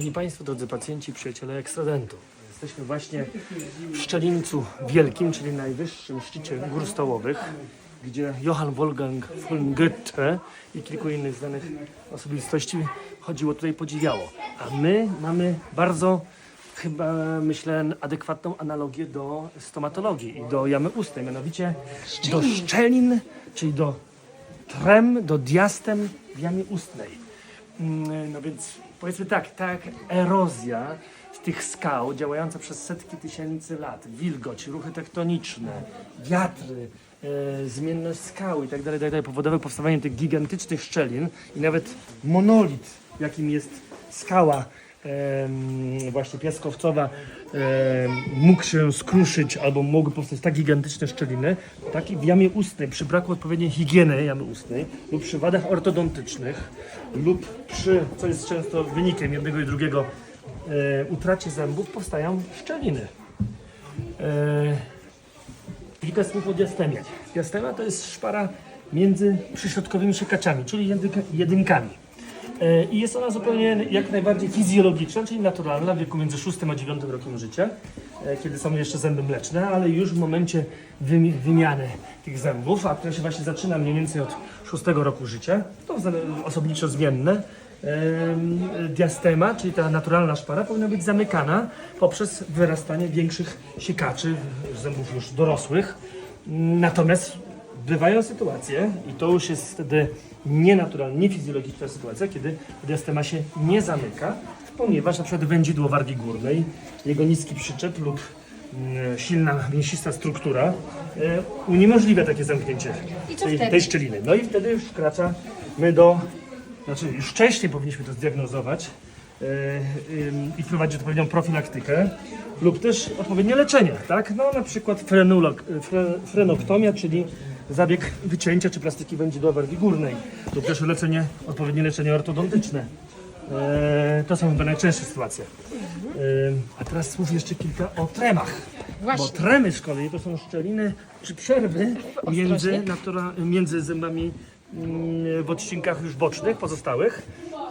Szanowni Państwo, drodzy pacjenci, przyjaciele ekstradentu. Jesteśmy właśnie w Szczelińcu Wielkim, czyli najwyższym szczycie gór stołowych, gdzie Johann Wolfgang von Goethe i kilku innych znanych osobistości chodziło tutaj, podziwiało. A my mamy bardzo, chyba myślę, adekwatną analogię do stomatologii i do jamy ustnej, mianowicie do szczelin, czyli do trem, do diastem w jamie ustnej. Mm, No więc powiedzmy tak, tak erozja tych skał działająca przez setki tysięcy lat, wilgoć, ruchy tektoniczne, wiatry, e, zmienność skał i tak dalej, tak powodowały powstawanie tych gigantycznych szczelin i nawet monolit, jakim jest skała właśnie piaskowcowa, mógł się skruszyć albo mogły powstać tak gigantyczne szczeliny, tak i w jamie ustnej przy braku odpowiedniej higieny jamy ustnej lub przy wadach ortodontycznych lub przy, co jest często wynikiem jednego i drugiego, e, utracie zębów powstają szczeliny. E, Kilka słów o diastemie. Diastema to jest szpara między przyśrodkowymi siekaczami, czyli jedynka- jedynkami. E, I jest ona zupełnie jak najbardziej fizjologiczna, czyli naturalna w wieku między 6 a 9 rokiem życia, e, kiedy są jeszcze zęby mleczne, ale już w momencie wymi- wymiany tych zębów, a która się właśnie zaczyna mniej więcej od 6 roku życia, to osobniczo zmienne, em, diastema, czyli ta naturalna szpara, powinna być zamykana poprzez wyrastanie większych siekaczy, zębów już dorosłych. Natomiast bywają sytuacje, i to już jest wtedy nienaturalna, niefizjologiczna sytuacja, kiedy diastema się nie zamyka, ponieważ na przykład wędzidło wargi górnej, jego niski przyczep lub mm, silna, mięsista struktura e, uniemożliwia takie zamknięcie tej, tej szczeliny. No i wtedy już wkraczamy do, znaczy już wcześniej powinniśmy to zdiagnozować e, i wprowadzić odpowiednią profilaktykę lub też odpowiednie leczenie, tak? No na przykład frenulog, fre, frenoktomia, czyli zabieg wycięcia czy plastyki wędzidła wargi górnej lub też leczenie, odpowiednie leczenie ortodontyczne. E, to są chyba najczęstsze sytuacje. Ym, a teraz słów jeszcze kilka o tremach. Właśnie. Bo tremy z kolei to są szczeliny czy przerwy między, natura, między zębami mm, w odcinkach już bocznych, pozostałych.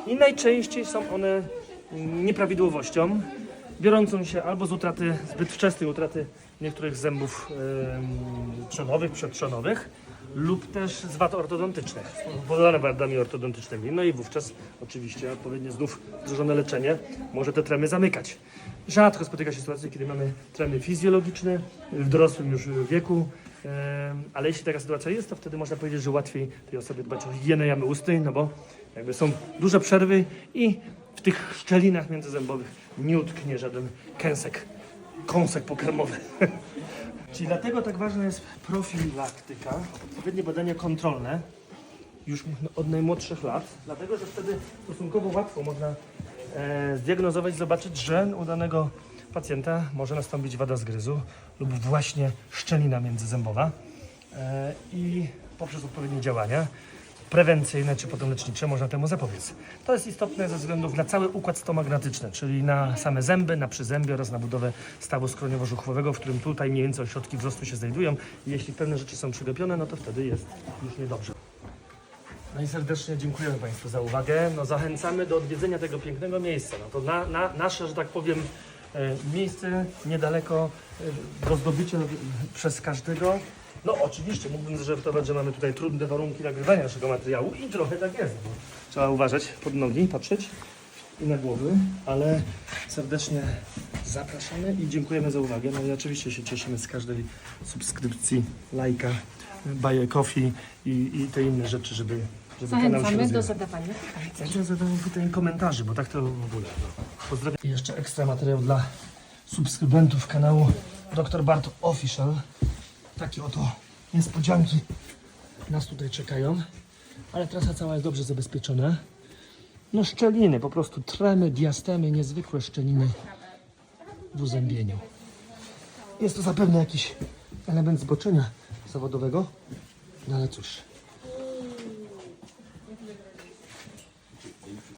I najczęściej są one nieprawidłowością, biorącą się albo z utraty, zbyt wczesnej utraty niektórych zębów em, trzonowych, przedtrzonowych, lub też z wad ortodontycznych, spowodowane wadami ortodontycznymi. No i wówczas oczywiście odpowiednie znów wdrożone leczenie może te tremy zamykać. Rzadko spotyka się sytuacje, kiedy mamy tremy fizjologiczne w dorosłym już wieku, ale jeśli taka sytuacja jest, to wtedy można powiedzieć, że łatwiej tej osobie dbać o higienę jamy ustnej, no bo jakby są duże przerwy i w tych szczelinach międzyzębowych nie utknie żaden kęsek, kąsek pokarmowy. Czyli dlatego tak ważna jest profilaktyka, odpowiednie badania kontrolne już od najmłodszych lat, dlatego że wtedy stosunkowo łatwo można e, zdiagnozować, zobaczyć, że u danego pacjenta może nastąpić wada zgryzu lub właśnie szczelina międzyzębowa e, i poprzez odpowiednie działania prewencyjne czy potem lecznicze można temu zapobiec. To jest istotne ze względów na cały układ stomagnatyczny, czyli na same zęby, na przyzębie oraz na budowę stawu skroniowo-żuchwowego, w którym tutaj mniej więcej ośrodki wzrostu się znajdują. Jeśli pewne rzeczy są przylepione, no to wtedy jest już niedobrze. No i serdecznie dziękujemy Państwu za uwagę. No zachęcamy do odwiedzenia tego pięknego miejsca. No to na, na, nasze, że tak powiem, e, miejsce niedaleko e, do zdobycia przez każdego. No oczywiście mógłbym zażartować, że mamy tutaj trudne warunki nagrywania naszego materiału i trochę tak jest. Bo trzeba uważać pod nogi, patrzeć i na głowy, ale serdecznie zapraszamy i dziękujemy za uwagę. No i oczywiście się cieszymy z każdej subskrypcji, lajka, a coffee i, i te inne rzeczy, żeby, żeby kanał się Zachęcamy do rozwijał. zadawania pytań. Ja zadać tutaj komentarzy, bo tak to w ogóle. No. Pozdrawiam. I jeszcze ekstra materiał dla subskrybentów kanału Dr. Bart Official. Takie oto niespodzianki nas tutaj czekają. Ale trasa cała jest dobrze zabezpieczona. No szczeliny, po prostu tremy, diastemy, niezwykłe szczeliny w uzębieniu. Jest to zapewne jakiś element zboczenia zawodowego, no ale cóż.